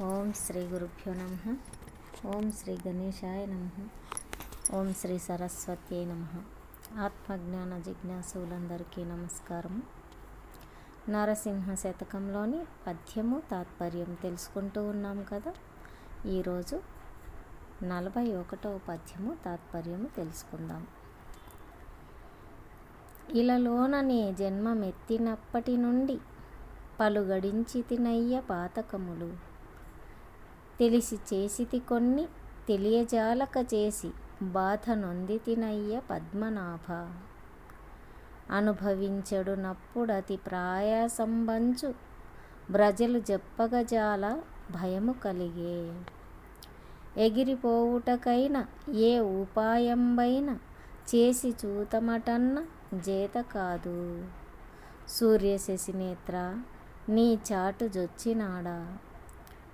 ఓం శ్రీ గురుభ్యో నమ. ఓం శ్రీ గణేశాయ నమ. ఓం శ్రీ సరస్వతి నమ. ఆత్మజ్ఞాన జిజ్ఞాసులందరికీ నమస్కారం. నరసింహ శతకంలోని పద్యము తాత్పర్యం తెలుసుకుంటూ ఉన్నాం కదా. ఈరోజు నలభై ఒకటవ పద్యము తాత్పర్యము తెలుసుకుందాం. ఇలలోననే జన్మమెత్తినప్పటి నుండి పలుగడించి తినయ్య పాతకములు తెలిసి చేసితి కొన్ని తెలియజాలక చేసి బాధ నొందితినయ్య పద్మనాభ. అనుభవించడు నప్పుడతి ప్రాయాసంబంచు బ్రజలు జప్పగజాల భయము కలిగే. ఎగిరిపోవుటకైన ఏ ఉపాయంబైన చేసి చూతమటన్న జేత కాదు. సూర్యశశినేత్ర నీ చాటు జొచ్చినాడా?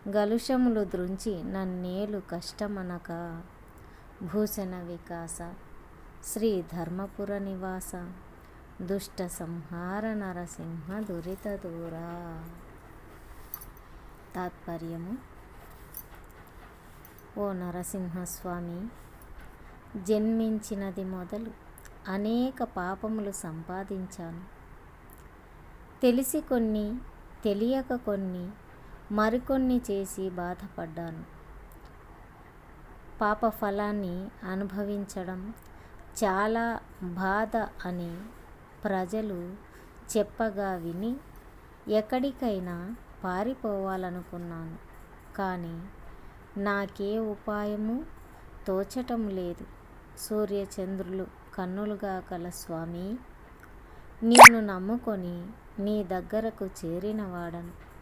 గలుషములు దృంచి నన్నేలు కష్టమనక భూషణ వికాస శ్రీ ధర్మపుర నివాస దుష్ట సంహార నరసింహ దురిత దూరా. తాత్పర్యము? ఓ నరసింహస్వామి జన్మించినది మొదలు అనేక పాపములు సంపాదించాను. తెలిసి కొన్ని తెలియక కొన్ని మరికొన్ని చేసి బాధపడ్డాను. పాప ఫలాన్ని అనుభవించడం చాలా బాధ అని ప్రజలు చెప్పగా విని ఎక్కడికైనా పారిపోవాలనుకున్నాను. కానీ నాకే ఉపాయము తోచటం లేదు. సూర్యచంద్రులు కన్నులుగా కల స్వామి నిన్ను నమ్ముకొని నీ దగ్గరకు చేరినవాడను.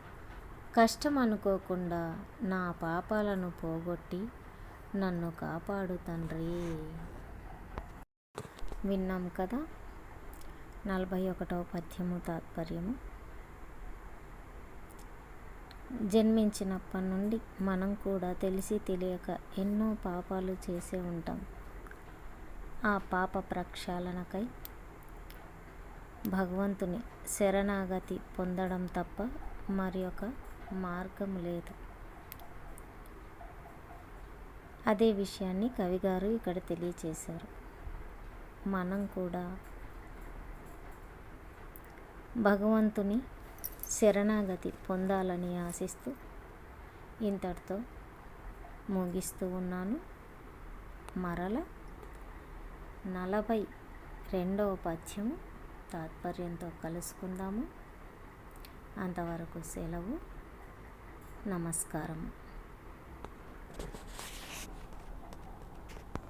కష్టం అనుకోకుండా నా పాపాలను పోగొట్టి నన్ను కాపాడు తండ్రి. విన్నాం కదా? నలభై ఒకటవ పద్యము తాత్పర్యము. జన్మించినప్పటి నుండి మనం కూడా తెలిసి తెలియక ఎన్నో పాపాలు చేసే ఉంటాం. ఆ పాప ప్రక్షాళనకై భగవంతుని శరణాగతి పొందడం తప్ప మరి ఒక మార్గం లేదు. అదే విషయాన్ని కవిగారు ఇక్కడ తెలియచేశారు. మనం కూడా భగవంతుని శరణాగతి పొందాలని ఆశిస్తూ ఇంతటితో ముగిస్తూ ఉన్నాను. మరల నలభై రెండవ పద్యము తాత్పర్యంతో కలుసుకుందాము. అంతవరకు సెలవు. నమస్కారం.